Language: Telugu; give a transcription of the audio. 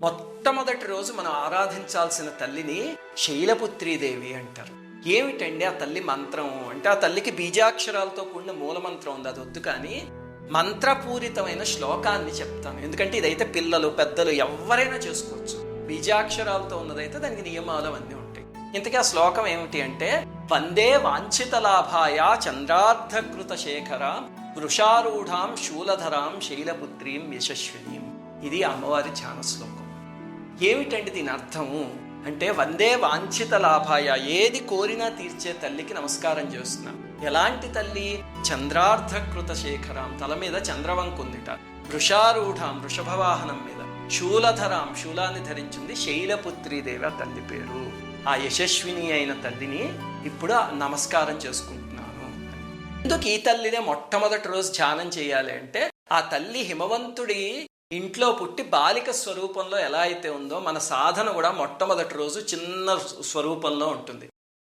మొట్టమొదటి రోజు మనం ఆరాధించాల్సిన తల్లిని శైలపుత్రీదేవి అంటారు. ఏమిటండి ఆ తల్లి మంత్రం? అంటే ఆ తల్లికి బీజాక్షరాలతో కూడిన మూల మంత్రం ఉంది అది వద్దు కానీ మంత్రపూరితమైన శ్లోకాన్ని చెప్తాను. ఎందుకంటే ఇదైతే పిల్లలు పెద్దలు ఎవరైనా చేసుకోవచ్చు. బీజాక్షరాలతో ఉన్నదైతే దానికి నియమాలు అవన్నీ ఉంటాయి. ఇంతకీ ఆ శ్లోకం ఏమిటి అంటే వందే వాంఛిత లాభాయ చంద్రార్ధకృత శేఖర వృషారూఢాం శూలధరాం శైలపుత్రీం యశస్వినీం. ఇది అమ్మవారి ధ్యాన శ్లోకం. ఏమిటండి దీని అర్థము? అంటే వందే వాంఛిత లాభాయ ఏది కోరినా తీర్చే తల్లికి నమస్కారం చేస్తున్నాను ఎలాంటి తల్లి? చంద్రార్థకృత శేఖరాం తల మీద చంద్రవంకుందిట. వృషారూఢాం వృషభవాహనం మీద. శూలధరాం శూలాన్ని ధరించింది శైలపుత్రీదేవి ఆ తల్లి పేరు. ఆ యశస్విని అయిన తల్లిని ఇప్పుడు నమస్కారం చేసుకుంటున్నాను. ఎందుకు ఈ తల్లినే మొట్టమొదటి రోజు ధ్యానం చేయాలి అంటే ఆ తల్లి హిమవంతుడి ఇంట్లో పుట్టి బాలిక స్వరూపంలో ఎలా అయితే ఉందో మన సాధన కూడా మొట్టమొదటి రోజు చిన్న స్వరూపంలో ఉంటుంది.